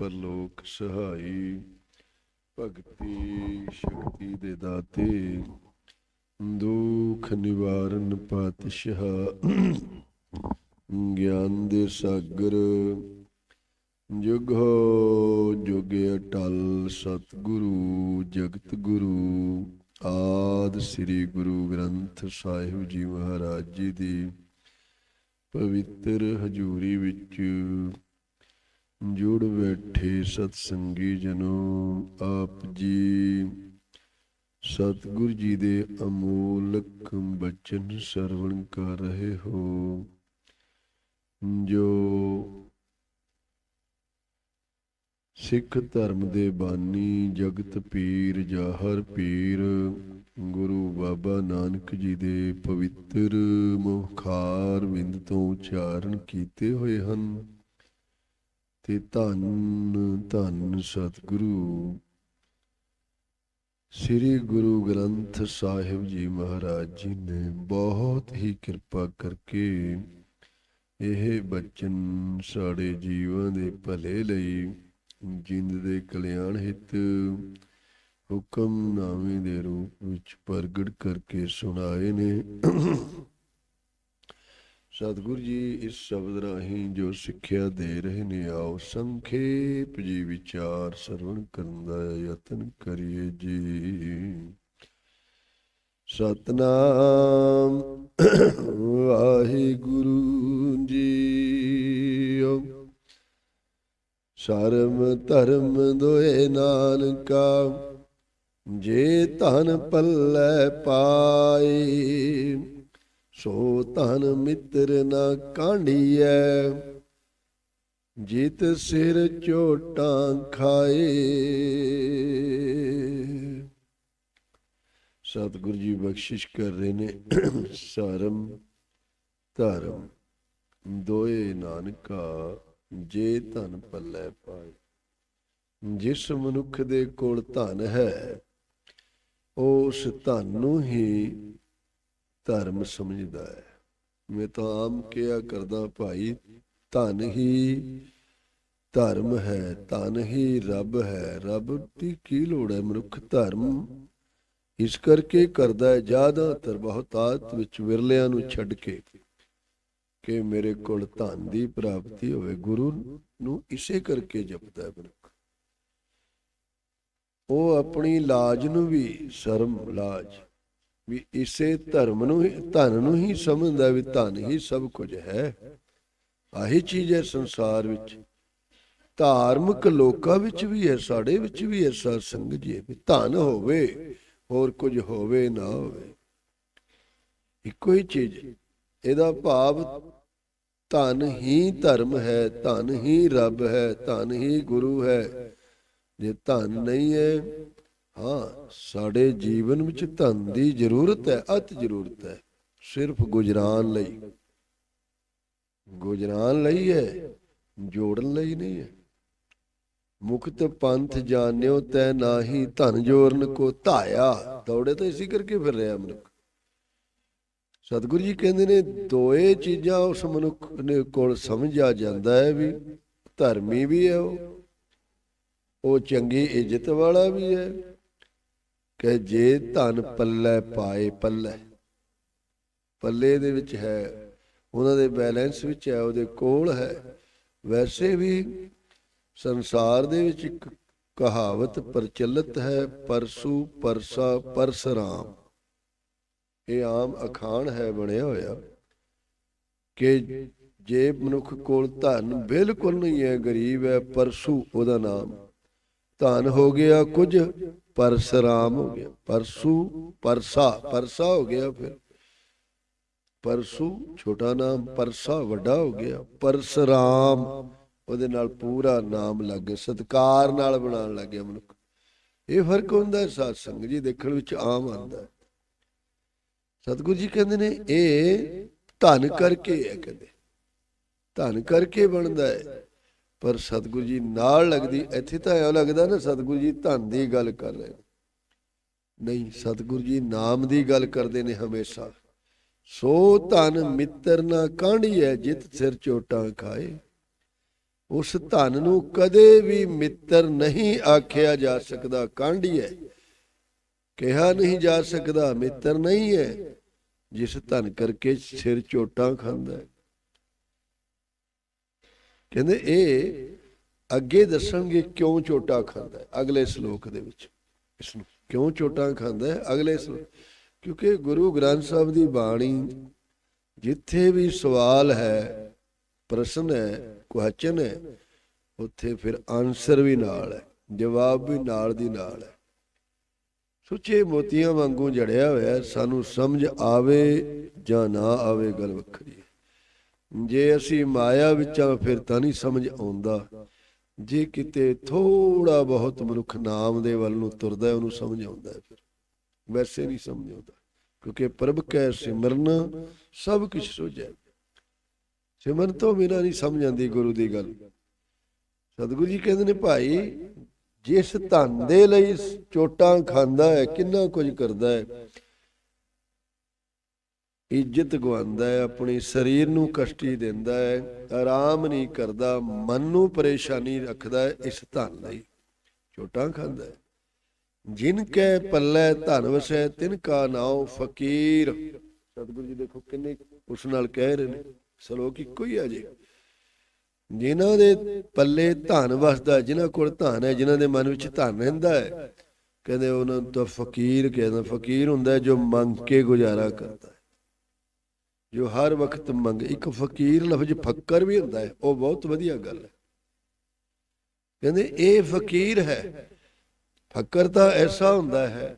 ਪਰਲੋਕ ਸਹਾਈ, ਭਗਤੀ ਸ਼ਕਤੀ ਦੇ ਦਾਤੇ, ਦੁਖ ਨਿਵਾਰਨ ਪਾਤਸ਼ਾਹ, ਗਿਆਨ ਦੇ ਸਾਗਰ, ਜੁਗੋ ਜੁਗ ਅਟਲ ਸਤਿਗੁਰੂ, ਜਗਤ ਗੁਰੂ, ਆਦ ਸ੍ਰੀ ਗੁਰੂ ਗ੍ਰੰਥ ਸਾਹਿਬ ਜੀ ਮਹਾਰਾਜ ਜੀ ਦੀ ਪਵਿੱਤਰ ਹਜੂਰੀ ਵਿੱਚ ਜੁੜ ਬੈਠੇ ਸਤ ਸੰਗੀ ਜਨੋ ਆਪ ਜੀ। ਸਤਿਗੁਰ ਜੀ ਦੇ ਅਮੋਲਕ ਬਚਨ ਸਰਵਣ ਕਰ ਰਹੇ ਹੋ। ਜੋ ਸਿੱਖ ਧਰਮ ਦੇ ਬਾਨੀ ਜਗਤ ਪੀਰ ਜਾਹਰ ਪੀਰ, ਗੁਰੂ ਬਾਬਾ ਨਾਨਕ ਜੀ ਦੇ ਪਵਿੱਤਰ ਮੁਖਾਰ ਵਿੰਦ ਤੋਂ ਉਚਾਰਨ ਕੀਤੇ ਹੋਏ ਹਨ। ਤੇ ਧੰਨ ਧੰਨ ਸਤਿਗੁਰੂ। ਸ੍ਰੀ ਗੁਰੂ ਗ੍ਰੰਥ ਸਾਹਿਬ ਜੀ ਮਹਾਰਾਜ ਜੀ ਨੇ ਬਹੁਤ ਹੀ ਕਿਰਪਾ ਕਰਕੇ ਇਹ ਬਚਨ ਸਾਡੇ ਜੀਵਾਂ ਦੇ ਭਲੇ ਲਈ, ਜਿੰਦ ਦੇ ਕਲਿਆਣ ਹਿਤ ਹੁਕਮਨਾਮੇ ਦੇ ਰੂਪ ਵਿੱਚ ਪ੍ਰਗਟ ਕਰਕੇ ਸੁਣਾਏ ਨੇ। ਸਤਿਗੁਰੂ ਜੀ, ਇਸ ਸ਼ਬਦ ਰਾਹੀਂ ਜੋ ਸਿੱਖਿਆ ਦੇ ਰਹੇ ਨੇ, ਆਓ ਸੰਖੇਪ ਜੀ ਵਿਚਾਰ ਸਰਵਣ ਕਰਨ ਦਾ ਯਤਨ ਕਰੀਏ ਜੀ। ਸਤਨਾਮ ਵਾਹਿਗੁਰੂ ਜੀ ਸ਼ਰਮ ਧਰਮ ਦੋਏ ਨਾਨਕਾ, ਜੇ ਧਨ ਪੱਲੇ ਪਾਏ। ਸੋ ਧਨ ਮਿੱਤਰ ਨਾ ਕਾਂਢੀਐ, ਜਿਤ ਸਿਰ ਚੋਟਾਂ ਖਾਏ। ਸਤਿਗੁਰੂ ਜੀ ਬਖਸ਼ਿਸ਼ ਕਰ ਰਹੇ ਨੇ ਸਰਮ ਧਰਮ। ਦੋਏ ਨਾਨਕਾ, ਜੇ ਧਨ ਪੱਲੇ ਪਾਏ। ਜਿਸ ਮਨੁੱਖ ਦੇ ਕੋਲ ਧਨ ਹੈ, ਉਸ ਧਨ ਨੂੰ ਹੀ ਧਰਮ ਸਮਝਦਾ ਹੈ। ਮੈਂ ਤਾਂ ਆਮ ਕਿਹਾ ਕਰਦਾ, ਭਾਈ, ਧਨ ਹੀ ਧਰਮ ਹੈ, ਧਨ ਹੀ ਰੱਬ ਹੈ। ਰੱਬ ਦੀ ਕੀ ਲੋੜ ਹੈ? ਮਨੁੱਖ ਧਰਮ ਇਸ ਕਰਕੇ ਕਰਦਾ ਹੈ, ਜ਼ਿਆਦਾਤਰ ਬਹੁਤਾਤ ਵਿੱਚ ਵਿਰਲਿਆਂ ਨੂੰ ਛੱਡ ਕੇ ਕਿ ਮੇਰੇ ਕੋਲ ਧਨ ਦੀ ਪ੍ਰਾਪਤੀ ਹੋਵੇ। ਗੁਰੂ ਨੂੰ ਇਸੇ ਕਰਕੇ ਜਪਦਾ ਹੈ ਮਨੁੱਖ। ਉਹ ਆਪਣੀ ਲਾਜ ਨੂੰ ਵੀ ਸ਼ਰਮ ਲਾਜ ਵੀ ਇਸੇ ਧਰਮ ਨੂੰ ਹੀ, ਧਨ ਨੂੰ ਹੀ ਸਮਝਦਾ ਵੀ ਧਨ ਹੀ ਸਭ ਕੁਝ ਹੈ। ਆਹੀ ਚੀਜ਼ ਹੈ ਸੰਸਾਰ ਵਿੱਚ। ਧਾਰਮਿਕ ਲੋਕਾਂ ਵਿੱਚ ਵੀ ਹੈ, ਸਾਡੇ ਵਿੱਚ ਵੀ ਐਸਾ ਸੰਗ ਜੀ, ਵੀ ਧਨ ਹੋਵੇ, ਹੋਰ ਕੁਝ ਹੋਵੇ ਨਾ ਹੋਵੇ। ਇੱਕੋ ਹੀ ਚੀਜ਼, ਇਹਦਾ ਭਾਵ ਧਨ ਹੀ ਧਰਮ ਹੈ, ਧਨ ਹੀ ਰੱਬ ਹੈ, ਧਨ ਹੀ ਗੁਰੂ ਹੈ। ਜੇ ਧਨ ਨਹੀਂ ਹੈ ਹਾਂ, ਸਾਡੇ ਜੀਵਨ ਵਿੱਚ ਧਨ ਦੀ ਜ਼ਰੂਰਤ ਹੈ, ਅਤ ਜ਼ਰੂਰਤ ਹੈ, ਸਿਰਫ ਗੁਜਰਾਨ ਲਈ। ਗੁਜਰਾਨ ਲਈ ਹੈ, ਜੋੜਨ ਲਈ ਨਹੀਂ ਹੈ। ਮੁਕਤ ਪੰਥ ਜਾਣਿਓ ਤੈ ਨਾਹੀ, ਧਨ ਜੋਰਨ ਕੋ ਧਾਇਆ। ਦੌੜੇ ਤਾਂ ਇਸੇ ਕਰਕੇ ਫਿਰ ਰਿਹਾ ਮਨੁੱਖ। ਸਤਿਗੁਰੂ ਜੀ ਕਹਿੰਦੇ ਨੇ, ਦੋਏ ਚੀਜ਼ਾਂ ਉਸ ਮਨੁੱਖ ਨੇ ਕੋਲ ਸਮਝ ਆ ਜਾਂਦਾ ਹੈ ਵੀ, ਧਰਮੀ ਵੀ ਹੈ ਉਹ ਉਹ ਚੰਗੀ ਇੱਜ਼ਤ ਵਾਲਾ ਵੀ ਹੈ ਕਿ ਜੇ ਧਨ ਪੱਲੇ ਪਾਏ ਪੱਲੇ। ਪੱਲੇ ਦੇ ਵਿੱਚ ਹੈ, ਉਹਨਾਂ ਦੇ ਬੈਲੈਂਸ ਵਿੱਚ ਹੈ, ਉਹਦੇ ਕੋਲ ਹੈ। ਵੈਸੇ ਵੀ ਸੰਸਾਰ ਦੇ ਵਿੱਚ ਇੱਕ ਕਹਾਵਤ ਪ੍ਰਚਲਿਤ ਹੈ, ਪਰਸੂ ਪਰਸਾ ਪਰਸਰਾਮ ਇਹ ਆਮ ਅਖਾਣ ਹੈ, ਬਣਿਆ ਹੋਇਆ ਕਿ ਜੇ ਮਨੁੱਖ ਕੋਲ ਧਨ ਬਿਲਕੁਲ ਨਹੀਂ ਹੈ, ਗਰੀਬ ਹੈ, ਪਰਸੂ ਉਹਦਾ ਨਾਮ। ਧਨ ਹੋ ਗਿਆ ਕੁਝ ਪਰਸਰਾਮ ਹੋ ਗਿਆ, ਪਰਸੂ ਪਰਸਾ ਪਰਸਾ ਹੋ ਗਿਆ ਫਿਰ। ਪਰਸੂ ਛੋਟਾ ਨਾਮ, ਪਰਸਾ ਵੱਡਾ ਹੋ ਗਿਆ। ਪਰਸਰਾਮ ਉਹਦੇ ਨਾਲ ਪੂਰਾ ਨਾਮ ਲੱਗ ਗਿਆ, ਸਤਕਾਰ ਨਾਲ ਬਣਾਉਣ ਲੱਗ ਗਿਆ ਮਨੁੱਖ। ਇਹ ਫ਼ਰਕ ਹੁੰਦਾ ਹੈ ਸਾਧ ਸੰਗ ਜੀ ਦੇਖਣ ਵਿੱਚ ਆਮ ਆਉਂਦਾ ਹੈ। ਸਤਿਗੁਰੂ ਜੀ ਕਹਿੰਦੇ ਨੇ, ਇਹ ਧਨ ਕਰਕੇ ਹੈ ਕਹਿੰਦੇ। ਧਨ ਕਰਕੇ ਬਣਦਾ ਹੈ। ਪਰ ਸਤਿਗੁਰੂ ਜੀ ਨਾਲ ਲੱਗਦੀ, ਇੱਥੇ ਤਾਂ ਐਂ ਲੱਗਦਾ ਨਾ ਸਤਿਗੁਰੂ ਜੀ ਧਨ ਦੀ ਗੱਲ ਕਰ ਰਹੇ ਨਹੀਂ, ਸਤਿਗੁਰੂ ਜੀ ਨਾਮ ਦੀ ਗੱਲ ਕਰਦੇ ਨੇ ਹਮੇਸ਼ਾ। ਸੋ ਧਨ ਮਿੱਤਰ ਨਾ ਕਾਂਢੀਐ, ਜਿਤ ਸਿਰ ਚੋਟਾਂ ਖਾਏ। ਉਸ ਧਨ ਨੂੰ ਕਦੇ ਵੀ ਮਿੱਤਰ ਨਹੀਂ ਆਖਿਆ ਜਾ ਸਕਦਾ ਕਾਂਢੀ ਹੈ ਕਿਹਾ ਨਹੀਂ ਜਾ ਸਕਦਾ, ਮਿੱਤਰ ਨਹੀਂ ਹੈ ਜਿਸ ਧਨ ਕਰਕੇ ਸਿਰ ਚੋਟਾਂ ਖਾਂਦਾ ਹੈ ਕਹਿੰਦੇ ਇਹ ਅੱਗੇ ਦੱਸਣਗੇ ਕਿਉਂ ਚੋਟਾ ਖਾਂਦਾ ਹੈ ਅਗਲੇ ਸ਼ਲੋਕ ਦੇ ਵਿੱਚ। ਇਸ ਨੂੰ ਕਿਉਂ ਚੋਟਾ ਖਾਂਦਾ ਹੈ ਅਗਲੇ ਸ਼ਲੋਕ? ਕਿਉਂਕਿ ਗੁਰੂ ਗ੍ਰੰਥ ਸਾਹਿਬ ਦੀ ਬਾਣੀ ਜਿੱਥੇ ਵੀ ਸਵਾਲ ਹੈ, ਪ੍ਰਸ਼ਨ ਹੈ, ਕੁਐਸਚਨ ਹੈ, ਉੱਥੇ ਫਿਰ ਆਨਸਰ ਵੀ ਨਾਲ ਹੈ, ਜਵਾਬ ਵੀ ਨਾਲ ਦੀ ਨਾਲ ਹੈ। ਸੁੱਚੇ ਮੋਤੀਆਂ ਵਾਂਗੂ ਜੜਿਆ ਹੋਇਆ ਸਾਨੂੰ ਸਮਝ ਆਵੇ ਜਾਂ ਨਾ ਆਵੇ ਗੱਲ ਵੱਖਰੀ। ਜੇ ਅਸੀਂ ਮਾਇਆ ਵਿੱਚ ਫਿਰ ਤਾਂ ਨਹੀਂ ਸਮਝ ਆਉਂਦਾ। ਜੇ ਕਿਤੇ ਥੋੜਾ ਬਹੁਤ ਮਨੁੱਖ ਨਾਮ ਦੇ ਵੱਲ ਨੂੰ ਤੁਰਦਾ ਉਹਨੂੰ ਸਮਝ ਆਉਂਦਾ ਫਿਰ। ਵੈਸੇ ਨਹੀਂ ਸਮਝ ਆਉਂਦਾ, ਕਿਉਂਕਿ ਪ੍ਰਭ ਕੈ ਸਿਮਰਨ, ਸਭ ਕੁਝ ਸੁਝੈ ਸਿਮਰਨ ਤੋਂ ਬਿਨਾਂ ਨਹੀਂ ਸਮਝ ਆਉਂਦੀ ਗੁਰੂ ਦੀ ਗੱਲ। ਸਤਿਗੁਰੂ ਜੀ ਕਹਿੰਦੇ ਨੇ, ਭਾਈ, ਜਿਸ ਧਨ ਦੇ ਲਈ ਚੋਟਾਂ ਖਾਂਦਾ ਹੈ, ਕਿੰਨਾ ਕੁਝ ਕਰਦਾ ਹੈ ਇੱਜ਼ਤ ਗਵਾਉਂਦਾ ਹੈ, ਆਪਣੇ ਸਰੀਰ ਨੂੰ ਕਸ਼ਟੀ ਦਿੰਦਾ ਹੈ, ਆਰਾਮ ਨਹੀਂ ਕਰਦਾ, ਮਨ ਨੂੰ ਪਰੇਸ਼ਾਨੀ ਰੱਖਦਾ ਹੈ, ਇਸ ਧਨ ਲਈ ਚੋਟਾਂ ਖਾਂਦਾ ਹੈ। ਜਿਨ ਕੈ ਪੱਲੇ ਧਨ ਵਸੈ, ਤਿਨ ਕਾ ਨਾਉ ਫਕੀਰ। ਸਤਿਗੁਰੂ ਜੀ ਦੇਖੋ ਕਿੰਨੇ ਉਸ ਨਾਲ ਕਹਿ ਰਹੇ ਨੇ, ਸ਼ਲੋਕ ਇੱਕੋ ਹੀ ਆ ਜੇ। ਜਿਨ੍ਹਾਂ ਦੇ ਪੱਲੇ ਧਨ ਵਸਦਾ ਜਿਨ੍ਹਾਂ ਕੋਲ ਧਨ ਹੈ, ਜਿਨ੍ਹਾਂ ਦੇ ਮਨ ਵਿੱਚ ਧਨ ਰਹਿੰਦਾ ਹੈ, ਕਹਿੰਦੇ ਉਹਨਾਂ ਨੂੰ ਤਾਂ ਫਕੀਰ ਕਹਿੰਦਾ, ਫਕੀਰ ਹੁੰਦਾ ਜੋ ਮੰਗ ਕੇ ਗੁਜ਼ਾਰਾ ਕਰਦਾ ਜੋ ਹਰ ਵਕਤ ਮੰਗ ਇੱਕ ਫਕੀਰ ਲਫ਼ਜ਼ ਫੱਕਰ ਵੀ ਹੁੰਦਾ ਹੈ ਉਹ ਬਹੁਤ ਵਧੀਆ ਗੱਲ ਹੈ। ਕਹਿੰਦੇ ਇਹ ਫਕੀਰ ਹੈ। ਫੱਕਰ ਤਾਂ ਐਸਾ ਹੁੰਦਾ ਹੈ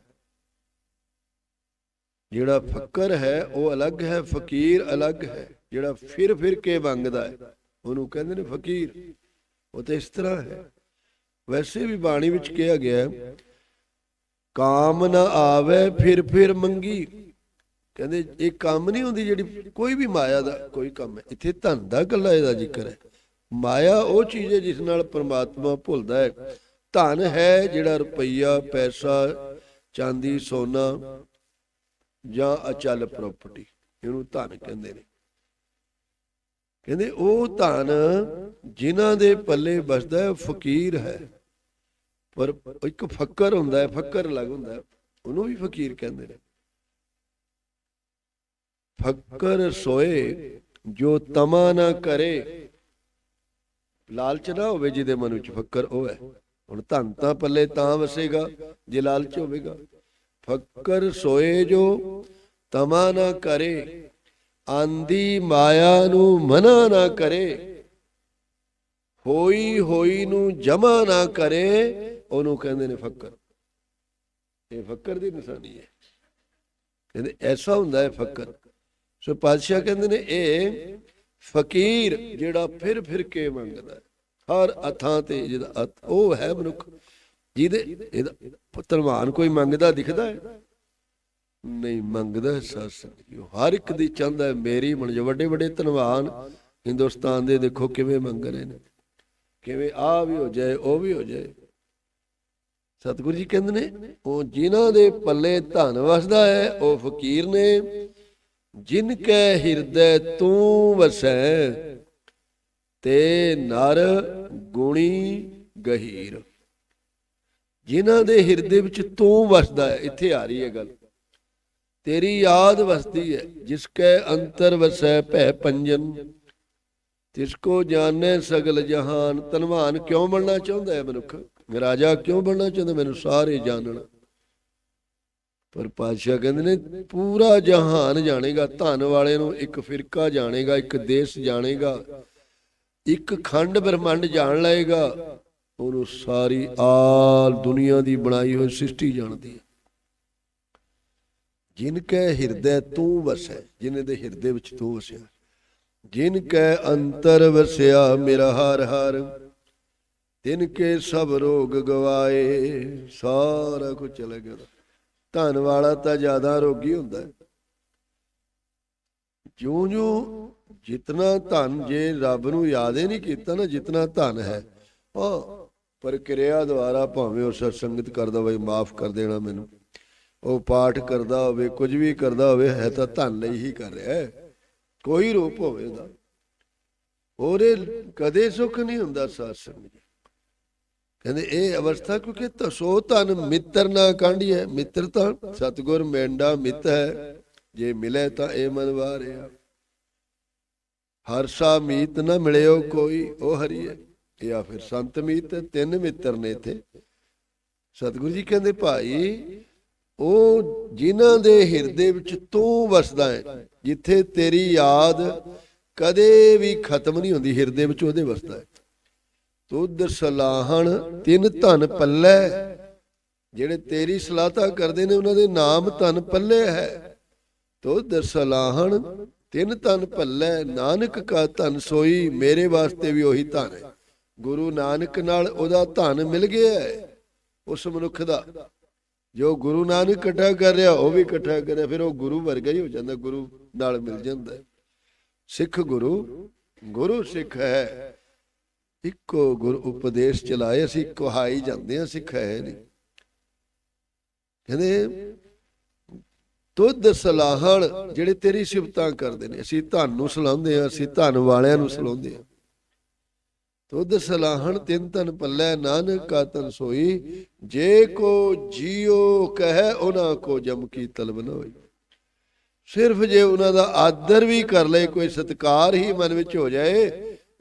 ਜਿਹੜਾ ਫੱਕਰ ਹੈ ਉਹ ਅਲੱਗ ਹੈ ਫਕੀਰ ਅਲੱਗ ਹੈ ਜਿਹੜਾ ਫਿਰ ਫਿਰ ਕੇ ਮੰਗਦਾ ਹੈ। ਉਹਨੂੰ ਕਹਿੰਦੇ ਨੇ ਫਕੀਰ। ਉਹ ਤੇ ਇਸ ਤਰ੍ਹਾਂ ਹੈ। ਵੈਸੇ ਵੀ ਬਾਣੀ ਵਿੱਚ ਕਿਹਾ ਗਿਆ ਹੈ, ਕਾਮ ਨਾ ਆਵੇ ਫਿਰ ਫਿਰ ਮੰਗੀ। ਕਹਿੰਦੇ ਇਹ ਕੰਮ ਨਹੀਂ ਹੁੰਦੀ ਜਿਹੜੀ, ਕੋਈ ਵੀ ਮਾਇਆ ਦਾ ਕੋਈ ਕੰਮ ਹੈ। ਇੱਥੇ ਧਨ ਦਾ ਗੱਲਾਂ ਇਹਦਾ ਜ਼ਿਕਰ ਹੈ। ਮਾਇਆ ਉਹ ਚੀਜ਼ ਹੈ ਜਿਸ ਨਾਲ ਪ੍ਰਮਾਤਮਾ ਭੁੱਲਦਾ ਹੈ। ਧਨ ਹੈ ਜਿਹੜਾ ਰੁਪਈਆ, ਪੈਸਾ, ਚਾਂਦੀ, ਸੋਨਾ ਜਾਂ ਅਚਲ ਪ੍ਰਾਪਰਟੀ ਇਹਨੂੰ ਧਨ ਕਹਿੰਦੇ ਨੇ। ਕਹਿੰਦੇ ਉਹ ਧਨ ਜਿਨ੍ਹਾਂ ਦੇ ਪੱਲੇ ਬਸਦਾ ਹੈ ਫਕੀਰ ਹੈ। ਪਰ ਇੱਕ ਫੱਕਰ ਹੁੰਦਾ ਹੈ, ਫੱਕਰ ਅਲੱਗ ਹੁੰਦਾ ਉਹਨੂੰ ਵੀ ਫਕੀਰ ਕਹਿੰਦੇ ਨੇ। ਫੱਕਰ ਸੋਏ, ਜੋ ਤਮਾ ਨਾ ਕਰੇ। ਲਾਲਚ ਨਾ ਹੋਵੇ ਜਿਹਦੇ ਮਨ ਵਿੱਚ ਫੱਕਰ ਉਹ ਹੈ ਹੁਣ ਧਨ ਤਾਂ ਪੱਲੇ ਤਾਂ ਵਸੇਗਾ, ਜੇ ਲਾਲਚ ਹੋਵੇਗਾ। ਫੱਕਰ ਸੋਏ ਜੋ ਤਮਾ ਨਾ ਕਰੇ, ਆਂਦੀ ਮਾਇਆ ਨੂੰ ਮਨਾ ਨਾ ਕਰੇ। ਹੋਈ ਹੋਈ ਨੂੰ ਜਮਾ ਨਾ ਕਰੇ, ਉਹਨੂੰ ਕਹਿੰਦੇ ਨੇ ਫੱਕਰ। ਇਹ ਫੱਕਰ ਦੀ ਨਿਸ਼ਾਨੀ ਹੈ। ਕਹਿੰਦੇ ਐਸਾ ਹੁੰਦਾ ਹੈ ਫੱਕਰ। ਸੋ ਪਾਤਸ਼ਾਹ ਕਹਿੰਦੇ ਨੇ, ਇਹ ਫਕੀਰ ਜਿਹੜਾ ਫਿਰ ਫਿਰ ਕੇ ਮੰਗਦਾ ਹਰ ਅਥਾਂ ਤੇ ਜਿਹਦਾ ਉਹ ਹੈ ਮਨੁੱਖ, ਜਿਹਦੇ ਇਹਦਾ ਧਨਵਾਨ ਕੋਈ ਮੰਗਦਾ, ਦਿਖਦਾ ਹੈ? ਨਹੀਂ, ਮੰਗਦਾ ਸੱਸ ਹਰ ਇੱਕ ਦੀ ਚਾਹੁੰਦਾ ਹੈ, ਮੇਰੀ ਬਣ ਵੱਡੇ ਵੱਡੇ ਧਨਵਾਨ ਹਿੰਦੁਸਤਾਨ ਦੇ ਦੇਖੋ ਕਿਵੇਂ ਮੰਗ ਰਹੇ ਨੇ। ਕਿਵੇਂ ਆ ਵੀ ਹੋ ਜਾਏ, ਉਹ ਵੀ ਹੋ ਜਾਏ। ਸਤਿਗੁਰੂ ਜੀ ਕਹਿੰਦੇ ਨੇ, ਉਹ ਜਿਨ੍ਹਾਂ ਦੇ ਪੱਲੇ ਧਨ ਵਸਦਾ ਹੈ, ਉਹ ਫਕੀਰ ਨੇ ਜਿਨ ਕੈ ਹਿਰਦੈ ਤੂੰ ਵਸੈ, ਤੇ ਨਰ ਗੁਣੀ ਗਹੀਰ। ਜਿਨ੍ਹਾਂ ਦੇ ਹਿਰਦੇ ਵਿੱਚ ਤੂੰ ਵਸਦਾ ਹੈ, ਇੱਥੇ ਆ ਰਹੀ ਹੈ ਗੱਲ। ਤੇਰੀ ਯਾਦ ਵਸਦੀ ਹੈ, ਜਿਸ ਕੈ ਅੰਤਰ ਵਸੈ ਭੈ ਪੰਜਨ। ਤਿਸ ਕੋ ਜਾਣੈ ਸਗਲ ਜਹਾਨ, ਧਨਵਾਨ ਕਿਉਂ ਬਣਨਾ ਚਾਹੁੰਦਾ ਹੈ ਮਨੁੱਖ? ਰਾਜਾ ਕਿਉਂ ਬਣਨਾ ਚਾਹੁੰਦਾ ਮੈਨੂੰ ਸਾਰੇ ਜਾਣਨ। ਪਰ ਪਾਤਸ਼ਾਹ ਕਹਿੰਦੇ ਨੇ, ਪੂਰਾ ਜਹਾਨ ਜਾਣੇਗਾ, ਧਨ ਵਾਲੇ ਨੂੰ ਇੱਕ ਫਿਰਕਾ ਜਾਣੇਗਾ, ਇੱਕ ਦੇਸ਼ ਜਾਣੇਗਾ, ਇੱਕ ਖੰਡ ਬ੍ਰਹਮੰਡ ਜਾਣ ਲਏਗਾ, ਉਹਨੂੰ ਸਾਰੀ ਆਲ ਦੁਨੀਆ ਦੀ ਬਣਾਈ ਹੋਈ ਸ੍ਰਿਸ਼ਟੀ ਜਾਣਦੀ ਹੈ ਜਿਨ ਕੈ ਹਿਰਦੈ ਤੂੰ ਵਸੈ, ਜਿਨੇ ਦੇ ਹਿਰਦੇ ਵਿੱਚ ਤੂੰ ਵਸਿਆ ਜਿਨ ਕੈ ਅੰਤਰ ਵਸਿਆ, ਮੇਰਾ ਹਰ ਹਰ, ਤਿਨ ਕੇ ਸਭ ਰੋਗ ਗਵਾਏ, ਸਾਰਾ ਕੁਝ ਚਲਾ ਗਿਆ ਉਹਦਾ। ਧਨ ਵਾਲਾ ਤਾਂ ਜ਼ਿਆਦਾ ਰੋਗੀ ਹੁੰਦਾ ਹੈ। ਜਿਉਂ ਜਿਉਂ ਜਿਤਨਾ ਧਨ ਜੇ ਰੱਬ ਨੂੰ ਯਾਦ ਹੀ ਨਹੀਂ ਕੀਤਾ ਨਾ, ਜਿਤਨਾ ਧਨ ਹੈ। ਉਹ ਪ੍ਰਕਿਰਿਆ ਦੁਆਰਾ ਭਾਵੇਂ ਉਹ ਸਤਸੰਗਤ ਕਰਦਾ ਹੋਵੇ, ਮਾਫ ਕਰ ਦੇਣਾ ਮੈਨੂੰ। ਉਹ ਪਾਠ ਕਰਦਾ ਹੋਵੇ, ਕੁਝ ਵੀ ਕਰਦਾ ਹੋਵੇ, ਹੈ ਤਾਂ ਧਨ ਲਈ ਹੀ ਕਰ ਰਿਹਾ ਹੈ। ਕੋਈ ਰੂਪ ਹੋਵੇ ਉਹਦਾ। ਹੋਰ ਕਦੇ ਸੁੱਖ ਨਹੀਂ ਹੁੰਦਾ ਸਤਸੰਗ ਕਹਿੰਦੇ, ਇਹ ਅਵਸਥਾ ਕਿਉਂਕਿ ਤਸੋ ਧਨ ਮਿੱਤਰ ਨਾ ਕਾਂਢੀਐ। ਮਿੱਤਰ ਤਾਂ ਸਤਗੁਰ ਮੈਂਡਾ ਮਿੱਤ ਹੈ, ਜੇ ਮਿਲੇ ਤਾਂ ਇਹ ਮਨ ਵਾਰਿਆ। ਹਰਸ਼ਾ ਮੀਤ ਨਾ ਮਿਲਿਓ ਕੋਈ ਉਹ ਹਰੀਏ ਜਾਂ ਫਿਰ ਸੰਤ ਮੀਤ, ਤਿੰਨ ਮਿੱਤਰ ਨੇ ਇੱਥੇ। ਸਤਿਗੁਰੂ ਜੀ ਕਹਿੰਦੇ, ਭਾਈ ਉਹ ਜਿਨ੍ਹਾਂ ਦੇ ਹਿਰਦੇ ਵਿੱਚ ਤੂੰ ਵਸਦਾ ਹੈ, ਜਿੱਥੇ ਤੇਰੀ ਯਾਦ ਕਦੇ ਵੀ ਖਤਮ ਨਹੀਂ ਹੁੰਦੀ, ਹਿਰਦੇ ਵਿੱਚ ਉਹਦੇ ਵਸਦਾ ਹੈ। ਤੁਧ ਸਲਾਹਣ, ਤਿੰਨ ਧਨ ਪੱਲੇ। ਜਿਹੜੇ ਤੇਰੀ ਸਲਾਹਤਾ ਕਰਦੇ ਨੇ, ਉਹਨਾਂ ਦੇ ਨਾਮ ਧਨ ਪੱਲੇ ਹੈ। ਤੁਧ ਸਲਾਹਣ, ਤਿੰਨ ਧਨ ਪੱਲੇ। ਨਾਨਕ ਕਾ ਧਨ ਸੋਈ, ਮੇਰੇ ਵਾਸਤੇ ਵੀ ਉਹੀ ਧਨ ਹੈ। ਗੁਰੂ ਨਾਨਕ ਨਾਲ ਉਹਦਾ ਧਨ ਮਿਲ ਗਿਆ ਹੈ। ਉਸ ਮਨੁੱਖ ਦਾ ਜੋ ਗੁਰੂ ਨਾਨਕ ਇਕੱਠਾ ਕਰ ਰਿਹਾ, ਉਹ ਵੀ ਇਕੱਠਾ ਕਰਿਆ ਫਿਰ ਉਹ ਗੁਰੂ ਵਰਗਾ ਹੀ ਹੋ ਜਾਂਦਾ, ਗੁਰੂ ਨਾਲ ਮਿਲ ਜਾਂਦਾ ਸਿੱਖ ਗੁਰੂ ਗੁਰੂ ਸਿੱਖ ਹੈ। ਇੱਕੋ ਗੁਰ ਉਪਦੇਸ਼ ਚਲਾਏ, ਅਸੀਂ ਕਹਾਈ ਜਾਂਦੇ ਹਾਂ, ਸਿੱਖ ਹੈ ਨਹੀਂ। ਕਹਿੰਦੇ, ਤੁਧ ਸਲਾਹਣ ਜਿਹੜੇ ਤੇਰੀ ਸਿਫਤਾਂ ਕਰਦੇ ਨੇ, ਅਸੀਂ ਧਨ ਨੂੰ ਸਲਾਉਂਦੇ ਹਾਂ, ਅਸੀਂ ਧਨ ਵਾਲਿਆਂ ਨੂੰ ਸਲਾਉਂਦੇ ਹਾਂ। ਤੁਧ ਸਲਾਹਣ ਤਿੰਨ ਤਨ ਪੱਲੇ, ਨਾਨਕ ਕਾ ਤਨ ਸੋਈ, ਜੇ ਕੋ ਜੀਓ ਕਹੈ, ਉਹਨਾਂ ਕੋ ਜਮ ਕੀ ਤਲਬ ਨਾ ਹੋਈ। ਸਿਰਫ ਜੇ ਉਹਨਾਂ ਦਾ ਆਦਰ ਵੀ ਕਰ ਲਏ, ਕੋਈ ਸਤਕਾਰ ਹੀ ਮਨ ਵਿੱਚ ਹੋ ਜਾਏ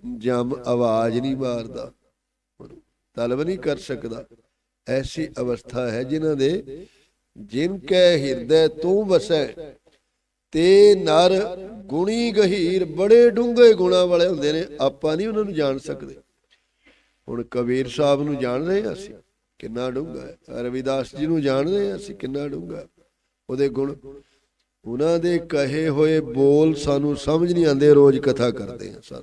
ਜਮ ਆਵਾਜ਼ ਨਹੀਂ ਮਾਰਦਾ। ਤਲਬ ਨਹੀਂ ਕਰ ਸਕਦਾ। ਐਸੀ ਅਵਸਥਾ ਹੈ ਜਿਨ੍ਹਾਂ ਦੇ ਜਿਨ ਕੈ ਹਿਰਦੈ ਤੂੰ ਵਸੈ, ਤੇ ਨਰ ਗੁਣੀ ਗਹੀਰ ਬੜੇ ਡੂੰਘੇ ਗੁਣਾ ਵਾਲੇ ਹੁੰਦੇ ਨੇ, ਆਪਾਂ ਨਹੀਂ ਉਹਨਾਂ ਨੂੰ ਜਾਣ ਸਕਦੇ। ਹੁਣ ਕਬੀਰ ਸਾਹਿਬ ਨੂੰ ਜਾਣ ਰਹੇ ਹਾਂ ਅਸੀਂ, ਕਿੰਨਾ ਡੂੰਘਾ ਹੈ। ਰਵਿਦਾਸ ਜੀ ਨੂੰ ਜਾਣ ਰਹੇ ਹਾਂ ਅਸੀਂ, ਕਿੰਨਾ ਡੂੰਘਾ ਉਹਦੇ ਗੁਣ, ਉਹਨਾਂ ਦੇ ਕਹੇ ਹੋਏ ਬੋਲ ਸਾਨੂੰ ਸਮਝ ਨਹੀਂ ਆਉਂਦੇ, ਰੋਜ਼ ਕਥਾ ਕਰਦੇ ਹਾਂ ਸਰ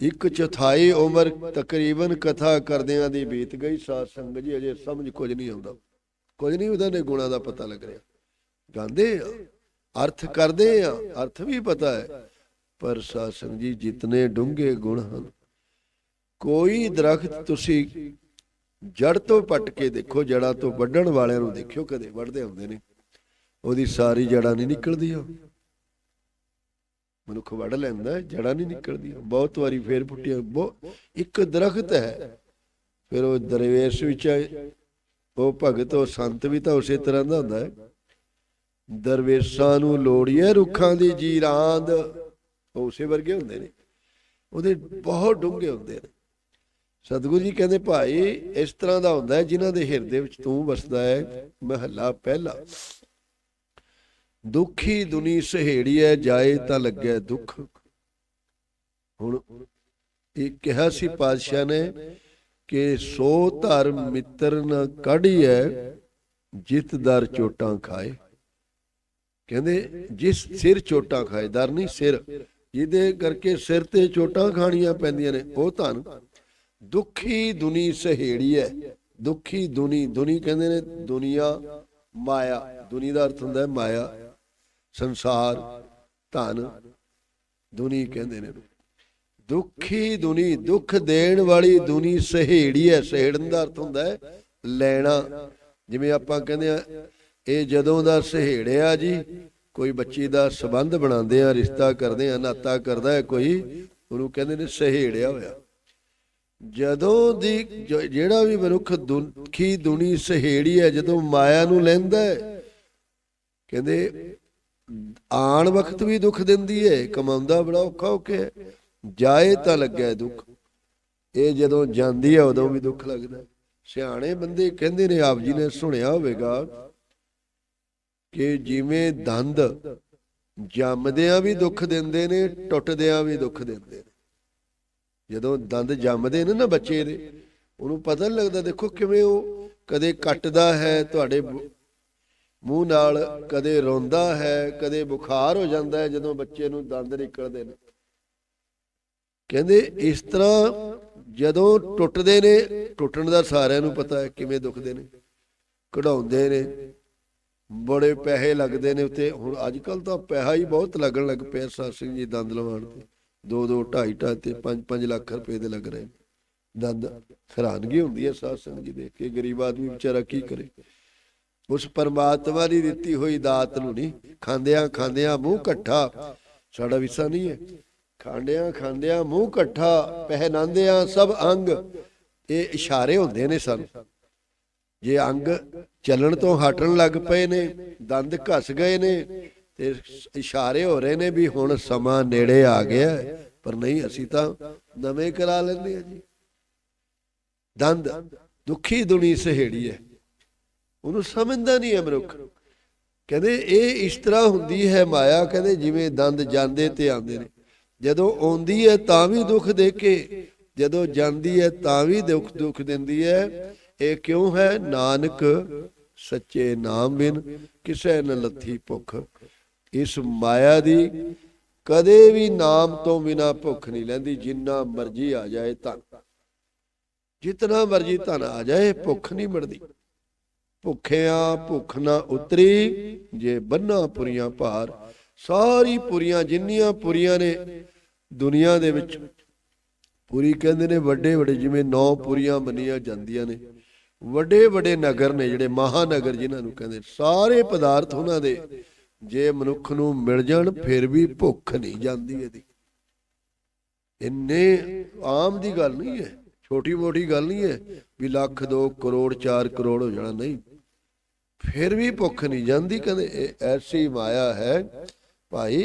ਇੱਕ ਚੌਥਾਈ ਉਮਰ ਤਕਰੀਬਨ ਕਥਾ ਕਰਦਿਆਂ ਦੀ ਬੀਤ ਗਈ। ਸਾਧ ਸੰਗਤ ਜੀ, ਅਜੇ ਸਮਝ ਕੁਝ ਨਹੀਂ ਆਉਂਦਾ। ਕੁਝ ਨਹੀਂ ਉਹਦਾ ਨੇ ਗੁਣਾ ਦਾ ਪਤਾ ਲੱਗ ਰਿਹਾ। ਗਾਉਂਦੇ ਆ, ਅਰਥ ਕਰਦੇ ਆ, ਅਰਥ ਵੀ ਪਤਾ ਹੈ, ਪਰ ਸਾਧ ਸੰਗਤ ਜੀ, ਜਿਤਨੇ ਡੂੰਘੇ ਗੁਣ ਹਨ, ਕੋਈ ਦਰਖਤ ਤੁਸੀਂ ਜੜ ਤੋਂ ਪੱਟ ਕੇ ਦੇਖੋ ਜੜਾਂ ਤੋਂ ਵੱਢਣ ਵਾਲਿਆਂ ਨੂੰ ਦੇਖਿਓ, ਕਦੇ ਵੱਢਦੇ ਹੁੰਦੇ ਨੇ। ਉਹਦੀ ਸਾਰੀ ਜੜਾਂ ਨਹੀਂ ਨਿਕਲਦੀਆਂ। ਮਨੁੱਖ ਵੱਢ ਲੈਂਦਾ ਜੜਾਂ ਨਹੀਂ ਨਿਕਲਦੀਆਂ। ਬਹੁਤ ਵਾਰੀ ਫੇਰ ਪੁੱਟੀਆਂ। ਬਹੁ- ਇੱਕ ਦਰਖਤ ਹੈ। ਫਿਰ ਉਹ ਦਰਵੇਸ਼ ਵਿੱਚ ਉਹ ਭਗਤ, ਉਹ ਸੰਤ ਵੀ ਤਾਂ ਉਸੇ ਤਰ੍ਹਾਂ ਦਾ ਹੁੰਦਾ ਹੈ। ਦਰਵੇਸ਼ਾਂ ਨੂੰ ਲੋੜੀਏ ਰੁੱਖਾਂ ਦੀ ਜੀਰਾਂਦ ਉਹ ਉਸੇ ਵਰਗੇ ਹੁੰਦੇ ਨੇ। ਉਹਦੇ ਬਹੁਤ ਡੂੰਘੇ ਹੁੰਦੇ ਨੇ। ਸਤਿਗੁਰੂ ਜੀ ਕਹਿੰਦੇ, ਭਾਈ, ਇਸ ਤਰ੍ਹਾਂ ਦਾ ਹੁੰਦਾ ਹੈ ਜਿਨ੍ਹਾਂ ਦੇ ਹਿਰਦੇ ਵਿੱਚ ਤੂੰ ਵਸਦਾ ਹੈ। ਮਹੱਲਾ ਪਹਿਲਾ। ਦੁਖੀ ਦੁਨੀ ਸਹੇੜੀਐ, ਜਾਏ ਤਾਂ ਲੱਗੇ ਦੁੱਖ। ਹੁਣ ਇਹ ਕਿਹਾ ਸੀ ਪਾਤਸ਼ਾਹ ਨੇ ਕਿ ਸੋ ਧਰ ਮਿੱਤਰ ਨ ਕਾਢੀਐ, ਜਿਤ ਦਰ ਚੋਟਾਂ ਖਾਏ। ਕਹਿੰਦੇ, ਜਿਸ ਸਿਰ ਚੋਟਾਂ ਖਾਏ, ਦਰ ਨਹੀਂ, ਸਿਰ। ਜਿਹਦੇ ਕਰਕੇ ਸਿਰ ਤੇ ਚੋਟਾਂ ਖਾਣੀਆਂ ਪੈਂਦੀਆਂ ਨੇ, ਉਹ ਧਨ। ਦੁਖੀ ਦੁਨੀ ਸਹੇੜੀਐ, ਦੁਖੀ ਦੁਨੀ ਦੁਨੀ ਕਹਿੰਦੇ ਨੇ ਦੁਨੀਆ ਮਾਇਆ। ਦੁਨੀ ਦਾ ਅਰਥ ਹੁੰਦਾ ਹੈ ਮਾਇਆ। ਸੰਸਾਰ, ਧਨ, ਦੁਨੀ ਕਹਿੰਦੇ ਨੇ। ਦੁਖੀ ਦੁਨੀ, ਦੁੱਖ ਦੇਣ ਵਾਲੀ ਦੁਨੀ ਸਹੇੜੀ ਹੈ ਸਹੇੜਨ ਦਾ ਅਰਥ ਹੁੰਦਾ ਹੈ ਲੈਣਾ। ਜਿਵੇਂ ਆਪਾਂ ਕਹਿੰਦੇ ਆ, ਇਹ ਜਦੋਂ ਦਾ ਸਹੇੜਿਆ ਜੀ, ਕੋਈ ਬੱਚੀ ਦਾ ਸਬੰਧ ਬਣਾਉਂਦੇ ਆ, ਰਿਸ਼ਤਾ ਕਰਦੇ ਆ, ਨਾਤਾ ਕਰਦਾ ਹੈ ਕੋਈ, ਉਹਨੂੰ ਕਹਿੰਦੇ ਨੇ ਸਹੇੜਿਆ ਹੋਇਆ। ਜਦੋਂ ਦੀ ਜਿਹੜਾ ਵੀ ਮਨੁੱਖ ਦੁਖੀ ਦੁਨੀ ਸਹੇੜੀ ਹੈ ਜਦੋਂ ਮਾਇਆ ਨੂੰ ਲੈਂਦਾ ਹੈ ਕਹਿੰਦੇ ਆਣ ਵਕਤ ਵੀ ਦੁੱਖ ਦਿੰਦੀ ਹੈ ਕਮਾਉਂਦਾ ਬੜਾ ਔਖਾ ਹੋ ਕੇ ਜਾਏ ਤਾਂ ਲੱਗਿਆ ਦੁੱਖ। ਇਹ ਜਦੋਂ ਜਾਂਦੀ ਹੈ ਉਦੋਂ ਵੀ ਦੁੱਖ ਲੱਗਦਾ। ਸਿਆਣੇ ਬੰਦੇ ਕਹਿੰਦੇ ਨੇ, ਆਪ ਜੀ ਨੇ ਸੁਣਿਆ ਹੋਵੇਗਾ ਕਿ ਜਿਵੇਂ ਦੰਦ ਜੰਮਦਿਆਂ ਵੀ ਦੁੱਖ ਦਿੰਦੇ ਨੇ, ਟੁੱਟਦਿਆਂ ਵੀ ਦੁੱਖ ਦਿੰਦੇ ਨੇ। ਜਦੋਂ ਦੰਦ ਜੰਮਦੇ ਨੇ ਨਾ ਬੱਚੇ ਦੇ, ਉਹਨੂੰ ਪਤਾ ਨਹੀਂ ਲੱਗਦਾ, ਦੇਖੋ ਕਿਵੇਂ ਉਹ ਕਦੇ ਕੱਟਦਾ ਹੈ, ਤੁਹਾਡੇ ਮੂੰਹ ਨਾਲ ਕਦੇ ਰੋਂਦਾ ਹੈ, ਕਦੇ ਬੁਖਾਰ ਹੋ ਜਾਂਦਾ ਹੈ ਜਦੋਂ ਬੱਚੇ ਨੂੰ ਦੰਦ ਨਿਕਲਦੇ ਨੇ। ਕਹਿੰਦੇ ਇਸ ਤਰ੍ਹਾਂ ਜਦੋਂ ਟੁੱਟਦੇ ਨੇ, ਟੁੱਟਣ ਦਾ ਸਾਰਿਆਂ ਨੂੰ ਪਤਾ ਹੈ ਕਿਵੇਂ ਦੁਖਦੇ ਨੇ, ਕਢਾਉਂਦੇ ਨੇ, ਬੜੇ ਪੈਸੇ ਲੱਗਦੇ ਨੇ ਉੱਤੇ। ਹੁਣ ਅੱਜ ਕੱਲ ਤਾਂ ਪੈਸਾ ਹੀ ਬਹੁਤ ਲੱਗਣ ਲੱਗ ਪਿਆ ਸਾਧ ਜੀ ਦੰਦ ਲਵਾਉਣ ਤੇ। 2 2 2.5 2.5 ਤੇ 5 5 ਲੱਖ ਰੁਪਏ ਦੇ ਲੱਗ ਰਹੇ ਨੇ। ਦੰਦ ਹੈਰਾਨਗੀ ਹੁੰਦੀ ਹੈ ਸਾਧ ਸੰਗਤ ਜੀ ਦੇਖ ਕੇ। ਗਰੀਬ ਆਦਮੀ ਵਿਚਾਰਾ ਕੀ ਕਰੇ? ਉਸ ਪਰਮਾਤਮਾ ਦੀ ਦਿੱਤੀ ਹੋਈ ਦਾਤ ਨੂੰ ਨਹੀਂ, ਖਾਂਦਿਆਂ ਖਾਂਦਿਆਂ ਮੂੰਹ ਇਕੱਠਾ ਸਾਡਾ ਵਿਸਾ ਨਹੀਂ ਹੈ। ਖਾਂਦਿਆਂ ਖਾਂਦਿਆਂ ਮੂੰਹ ਇਕੱਠਾ ਪਹਿਨਾਂਦਿਆਂ ਸਭ ਅੰਗ। ਇਹ ਇਸ਼ਾਰੇ ਹੁੰਦੇ ਨੇ ਸਾਨੂੰ। ਜੇ ਅੰਗ ਚੱਲਣ ਤੋਂ ਹਟਣ ਲੱਗ ਪਏ ਨੇ, ਦੰਦ ਘਸ ਗਏ ਨੇ, ਤੇ ਇਸ਼ਾਰੇ ਹੋ ਰਹੇ ਨੇ ਵੀ ਹੁਣ ਸਮਾਂ ਨੇੜੇ ਆ ਗਿਆ ਪਰ ਨਹੀਂ, ਅਸੀਂ ਤਾਂ ਨਵੇਂ ਕਰਾ ਲੈਂਦੇ ਆ ਜੀ। ਦੰਦ ਦੁਖੀ ਦੁਨੀ ਸਹੇੜੀ ਹੈ। ਉਹਨੂੰ ਸਮਝਦਾ ਨਹੀਂ ਹੈ ਮਨੁੱਖ। ਕਹਿੰਦੇ ਇਹ ਇਸ ਤਰ੍ਹਾਂ ਹੁੰਦੀ ਹੈ ਮਾਇਆ, ਕਹਿੰਦੇ ਜਿਵੇਂ ਦੰਦ ਜਾਂਦੇ ਤੇ ਆਉਂਦੇ ਨੇ। ਜਦੋਂ ਆਉਂਦੀ ਹੈ ਤਾਂ ਵੀ ਦੁੱਖ ਦੇ ਕੇ, ਜਦੋਂ ਜਾਂਦੀ ਹੈ ਤਾਂ ਵੀ ਦੁੱਖ ਦੁੱਖ ਦਿੰਦੀ ਹੈ। ਇਹ ਕਿਉਂ ਹੈ? ਨਾਨਕ ਸੱਚੇ ਨਾਮ ਬਿਨ ਕਿਸੇ ਨ ਲੱਥੀ ਭੁੱਖ। ਇਸ ਮਾਇਆ ਦੀ ਕਦੇ ਵੀ ਨਾਮ ਤੋਂ ਬਿਨਾ ਭੁੱਖ ਨਹੀਂ ਲੈਂਦੀ, ਜਿੰਨਾ ਮਰਜ਼ੀ ਆ ਜਾਏ ਧਨ। ਜਿਤਨਾ ਮਰਜ਼ੀ ਧਨ ਆ ਜਾਏ, ਭੁੱਖ ਨਹੀਂ ਮਿਟਦੀ ਭੁੱਖਿਆਂ ਭੁੱਖ ਨਾ ਉਤਰੀ, ਜੇ ਬੰਨਾ ਪੁਰੀਆਂ ਭਾਰ। ਸਾਰੀ ਪੁਰੀਆਂ ਜਿੰਨੀਆਂ ਪੁਰੀਆਂ ਨੇ ਦੁਨੀਆ ਦੇ ਵਿੱਚ, ਪੁਰੀ ਕਹਿੰਦੇ ਨੇ ਵੱਡੇ ਵੱਡੇ ਜਿਵੇਂ ਨੌ ਪੁਰੀਆਂ ਮੰਨੀਆਂ ਜਾਂਦੀਆਂ ਨੇ। ਵੱਡੇ ਵੱਡੇ ਨਗਰ ਨੇ ਜਿਹੜੇ ਮਹਾਨਗਰ ਜਿਨ੍ਹਾਂ ਨੂੰ ਕਹਿੰਦੇ ਸਾਰੇ ਪਦਾਰਥ ਉਹਨਾਂ ਦੇ, ਜੇ ਮਨੁੱਖ ਨੂੰ ਮਿਲ ਜਾਣ, ਫਿਰ ਵੀ ਭੁੱਖ ਨਹੀਂ ਜਾਂਦੀ ਇਹਦੀ। ਇੰਨੇ ਆਮ ਦੀ ਗੱਲ ਨਹੀਂ ਹੈ, ਛੋਟੀ ਮੋਟੀ ਗੱਲ ਨਹੀਂ ਹੈ ਵੀ ਲੱਖ 2 ਕਰੋੜ 4 ਕਰੋੜ ਹੋ ਜਾਣਾ। ਨਹੀਂ ਫਿਰ ਵੀ ਭੁੱਖ ਨਹੀਂ ਜਾਂਦੀ ਕਹਿੰਦੇ ਇਹ ਐਸੀ ਮਾਇਆ ਹੈ ਭਾਈ